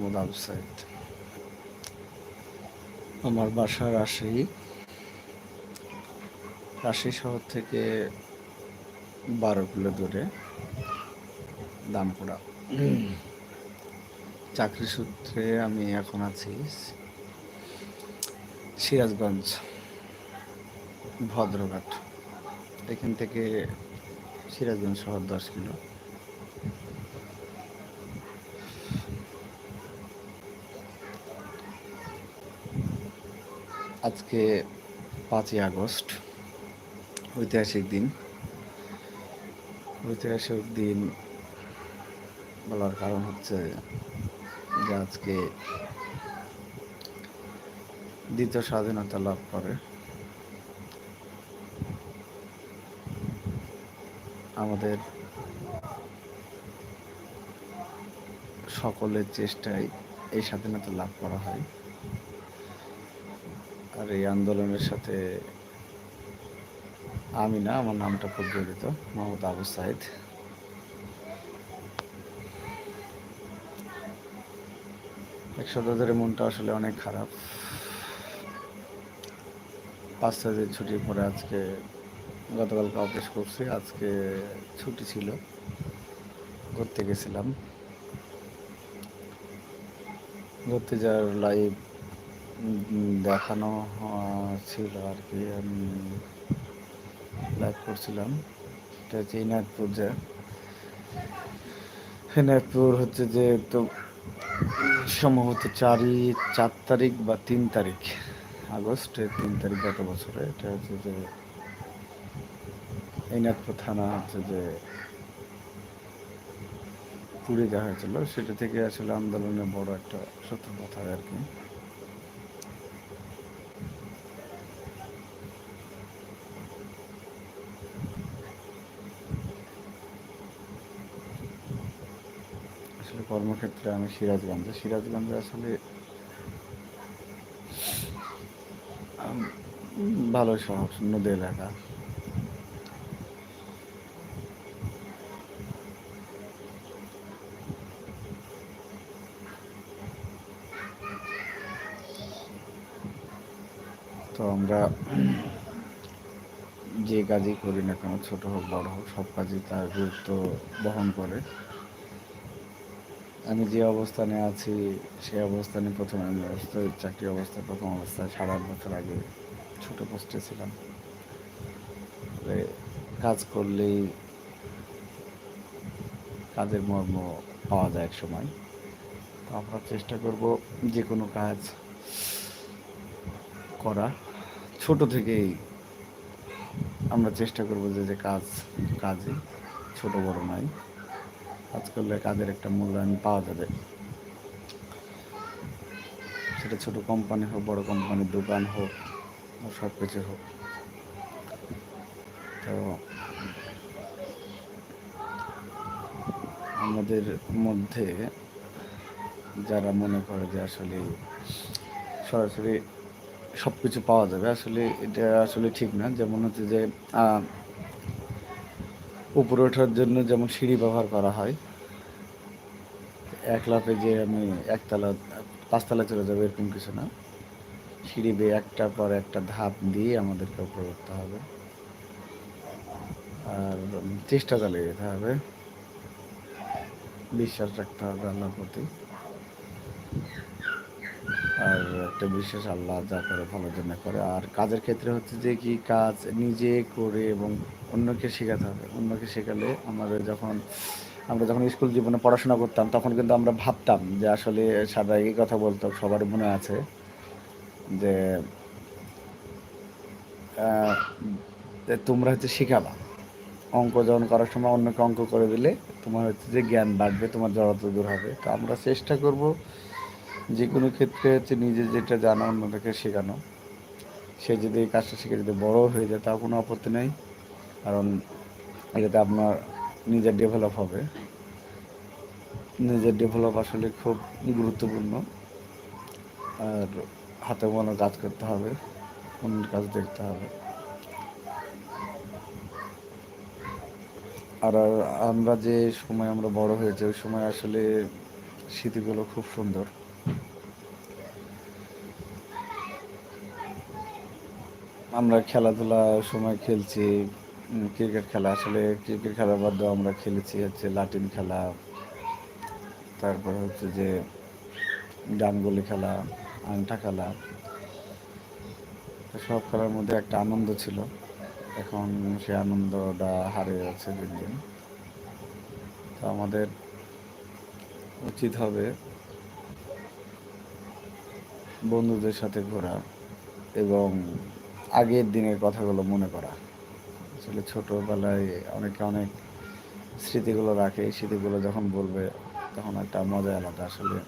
আবু সাইদ। আমার বাসা রাজশাহী। রাজশাহী শহর থেকে বারো কিলো দূরে দামপুরা। চাকরি সূত্রে আমি এখন আছি সিরাজগঞ্জ, ভদ্রঘাট। এখান থেকে সিরাজগঞ্জ শহর দশ কিলো। আজকে পাঁচই আগস্ট, ঐতিহাসিক দিন। ঐতিহাসিক দিন বলার কারণ হচ্ছে যে আজকে দ্বিতীয় স্বাধীনতা লাভ করে। আমাদের সকলের চেষ্টায় এই স্বাধীনতা লাভ করা হয়। আর এই আন্দোলনের সাথে আমি না, আমার নামটা খুব জড়িত মোহাম্মদ আবু সাইদ। এক সপ্তাহ মনটা আসলে অনেক খারাপ। পাঁচ ছয় ছুটির পরে আজকে গতকালকে অফিস করছি, আজকে ছুটি ছিল, ঘুরতে গেছিলাম। ঘুরতে যাওয়ার লাইভ দেখানো ছিল আর কি, আমি লাইভ করছিলাম। এটা হচ্ছে ইনায়তপুর যে ইনায়তপুর হচ্ছে যে তো সম্ভবত চারই চার তারিখ বা তিন তারিখ আগস্টের তিন তারিখ গত বছরে। এটা হচ্ছে যে ইনায়তপুর থানা হচ্ছে যে পুড়ে দেওয়া হয়েছিল। সেটা থেকে আসলে আন্দোলনের বড় একটা সূত্রপাত হয় আর কি আসলে কর্মক্ষেত্রে আমি সিরাজগঞ্জে। সিরাজগঞ্জে আসলে ভালো শহর, নদী এলাকা। তো আমরা যে কাজই করি না কেন, ছোট হোক, বড় হোক, সব কাজই তার গুরুত্ব বহন করে। আমি যে অবস্থানে আছি সেই অবস্থানে প্রথমে আমি চাকরি অবস্থায় প্রথম অবস্থায় আট বছর আগে ছোট পোস্টে ছিলাম। কাজ করলেই কাজের মর্ম পাওয়া যায় এক সময়। তো আমরা চেষ্টা করব যে কোনো কাজ করা। ছোট থেকেই আমরা চেষ্টা করব যে যে কাজ কাজে ছোট বড় নয়। কাজ করলে কাজের একটা মূল্যায়ন পাওয়া যাবে। সেটা ছোট কোম্পানি হোক, বড় কোম্পানির দোকান হোক সব কিছু হোক। তো আমাদের মধ্যে যারা মনে করে যে আসলে সরাসরি সব কিছু পাওয়া যাবে, আসলে এটা আসলে ঠিক না। যেমন হচ্ছে যে উপরে ওঠার জন্য যেমন সিঁড়ি ব্যবহার করা হয়, এক লাফে যে আমি একতলা পাঁচতলা চলে যাব এরকম কিছু না। সিঁড়ি বেয়ে একটা পর একটা ধাপ দিয়ে আমাদেরকে উপরে উঠতে হবে। আর চেষ্টা চালিয়ে যেতে হবে। বিশ্বাস রাখতে হবে আল্লাহর প্রতি। আর একটা বিশ্বাস আল্লাহ যা করে ভালোর জন্য করে। আর কাজের ক্ষেত্রে হচ্ছে যে কি কাজ নিজে করে এবং অন্যকে শেখাতে হবে, অন্যকে শেখালে আমাদের যখন, আমরা যখন স্কুল জীবনে পড়াশোনা করতাম, তখন কিন্তু আমরা ভাবতাম যে আসলে সাদা এই কথা বলতো, সবার মনে আছে যে তোমরা হচ্ছে শেখাবা। অঙ্ক যখন করার সময় অন্যকে অঙ্ক করে দিলে তোমার হচ্ছে যে জ্ঞান বাড়বে, তোমার জড়তা দূর হবে। তো আমরা চেষ্টা করব যে কোনো ক্ষেত্রে হচ্ছে নিজে যেটা জানো, অন্যদেরকে শেখানো। সে যদি এই কাজটা শিখে যদি বড় হয়ে যায়, তাও কোনো আপত্তি নেই। কারণ এটাতে আপনার নিজের ডেভেলপ হবে। নিজের ডেভেলপ আসলে খুব গুরুত্বপূর্ণ। আর হাতে মনে কাজ করতে হবে, অন্য কাজ দেখতে হবে। আর আমরা যে সময় আমরা বড় হয়েছে, ওই সময় আসলে স্মৃতিগুলো খুব সুন্দর। আমরা খেলাধুলার সময় খেলছি ক্রিকেট খেলা। আসলে ক্রিকেট খেলার বাদেও আমরা খেলেছি হচ্ছে লাটিন খেলা, তারপর হচ্ছে যে ডানগুলি খেলা আংটা খেলা। সব খেলার মধ্যে একটা আনন্দ ছিল। এখন সে আনন্দটা হারিয়ে যাচ্ছে দিন দিন। তো আমাদের উচিত হবে বন্ধুদের সাথে ঘোরা এবং আগের দিনের কথাগুলো মনে করা। আসলে ছোটোবেলায় অনেকে অনেক স্মৃতিগুলো রাখে, এই স্মৃতিগুলো যখন বলবে তখন একটা মজা আলাদা। আসলে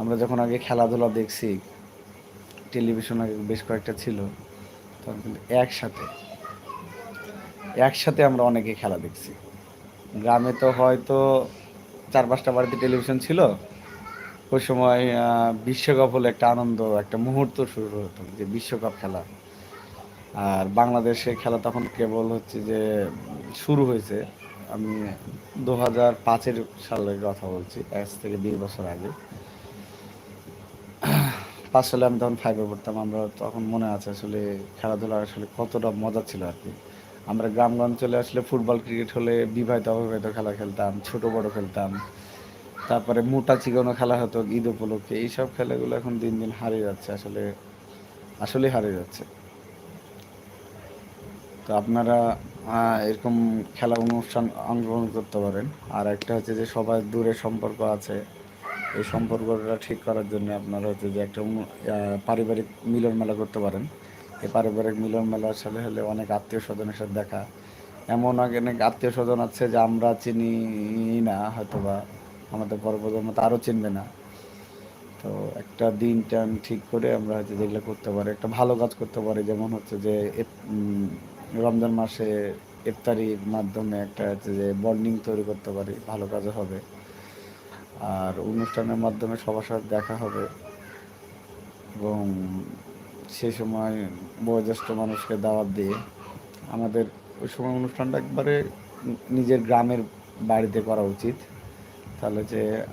আমরা যখন আগে খেলাধুলা দেখছি, টেলিভিশন আগে বেশ কয়েকটা ছিল, তখন কিন্তু একসাথে একসাথে আমরা অনেকে খেলা দেখছি। গ্রামে তো হয়তো চার পাঁচটা বাড়িতে টেলিভিশন ছিল, ওই সময় বিশ্বকাপ হলে একটা আনন্দ, একটা মুহূর্ত শুরু হতো যে বিশ্বকাপ খেলা। আর বাংলাদেশে খেলা তখন কেবল হচ্ছে যে শুরু হয়েছে। আমি দু হাজার পাঁচের সালের কথা বলছি আজ থেকে বিশ বছর আগে। পাঁচ সালে আমি তখন ফাইভে পড়তাম, আমরা তখন মনে আছে আসলে খেলাধুলা আসলে কতটা মজা ছিল আর কি। আমরা গ্রামগঞ্জলে আসলে ফুটবল, ক্রিকেট হলে বিবাহিত, অবিবাহিত খেলা খেলতাম, ছোট, বড় খেলতাম। তারপরে মোটা চিকনো খেলা হতো ঈদ উপলক্ষে। এইসব খেলাগুলো এখন দিন দিন হারিয়ে যাচ্ছে, আসলে আসলে হারিয়ে যাচ্ছে। তো আপনারা এরকম খেলা অনুষ্ঠান অংশগ্রহণ করতে পারেন। আর একটা হচ্ছে যে সবাই দূরে সম্পর্ক আছে, এই সম্পর্কটা ঠিক করার জন্য আপনারা হচ্ছে যে একটা পারিবারিক মিলন মেলা করতে পারেন। এই পারিবারিক মিলন মেলা আসলে হলে অনেক আত্মীয় স্বজনের সাথে দেখা। এমন অনেক আত্মীয় স্বজন আছে যে আমরা চিনি না হয়তো বা আমাদের পর প্রজন্ম তো আরও চিনবে না। তো একটা দিন টান ঠিক করে আমরা হচ্ছে যেগুলো করতে পারি, একটা ভালো কাজ করতে পারি। যেমন হচ্ছে যে রমজান মাসে ইফতারির মাধ্যমে একটা হচ্ছে যে বন্ডিং তৈরি করতে পারি, ভালো কাজও হবে। আর অনুষ্ঠানের মাধ্যমে সবার সাথে দেখা হবে। এবং সেই সময় বয়োজ্যেষ্ঠ মানুষকে দাওয়াত দিয়ে আমাদের ওই সময় অনুষ্ঠানটা একবারে নিজের গ্রামের বাড়িতে করা উচিত। তাহলে যে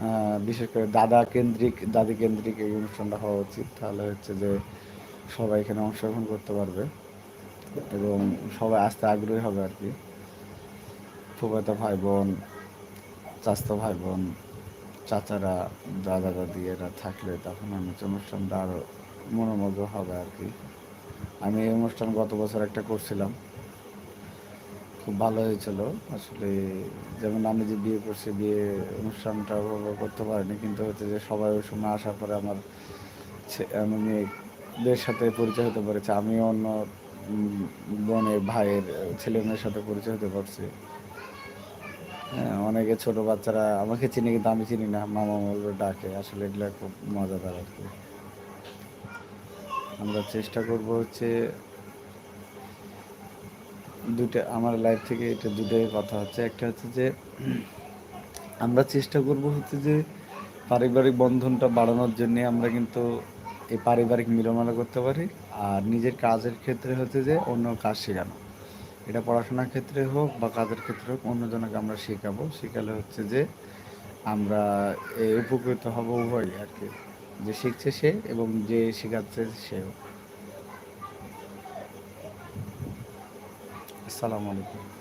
বিশেষ করে দাদা কেন্দ্রিক, দাদি কেন্দ্রিক এই অনুষ্ঠানটা হওয়া উচিত। তাহলে হচ্ছে যে সবাই এখানে অংশগ্রহণ করতে পারবে। এবং সবাই আসতে আগ্রহী হবে আর কি। ফুফাতো ভাই বোন চাচাতো ভাই বোন চাচারা দাদা দাদি এরা থাকলে তখন আমি অনুষ্ঠানটা আরও মনোমুগ্ধ হবে আর কি। আমি এই অনুষ্ঠান গত বছর একটা করছিলাম। খুব ভালো হয়েছিল। আসলে যেমন আমি যে বিয়ে করছি, বিয়ে অনুষ্ঠানটা করতে পারিনি, কিন্তু হচ্ছে যে সবাই ওই সময় আসার পরে আমার আমি মেয়েদের সাথে পরিচয় হতে পেরেছি। আমিও অন্য বোনের ভাইয়ের ছেলে মেয়ের সাথে পরিচয় হতে পারছে। হ্যাঁ অনেকে ছোট বাচ্চারা আমাকে চিনি কিন্তু আমি চিনি না, মামা বলবে ডাকে, আসলে এগুলো খুব মজাদার আর কি। আমরা চেষ্টা করব হচ্ছে দুটো আমার লাইফ থেকে এটা দুটোই কথা হচ্ছে। একটা হচ্ছে যে, আমরা চেষ্টা করব হচ্ছে যে পারিবারিক বন্ধনটা বাড়ানোর জন্যে আমরা কিন্তু এই পারিবারিক মিলনমেলা করতে পারি আর নিজের কাজের ক্ষেত্রে হচ্ছে যে অন্য কাজ শেখানো। এটা পড়াশোনার ক্ষেত্রে হোক বা কাজের ক্ষেত্রে হোক, অন্যজনকে আমরা শেখাবো। শেখালে হচ্ছে যে আমরা উপকৃত হব উভয় আর কি। যে শিখছে সে এবং যে শেখাচ্ছে সেও। আসসালামু আলাইকুম।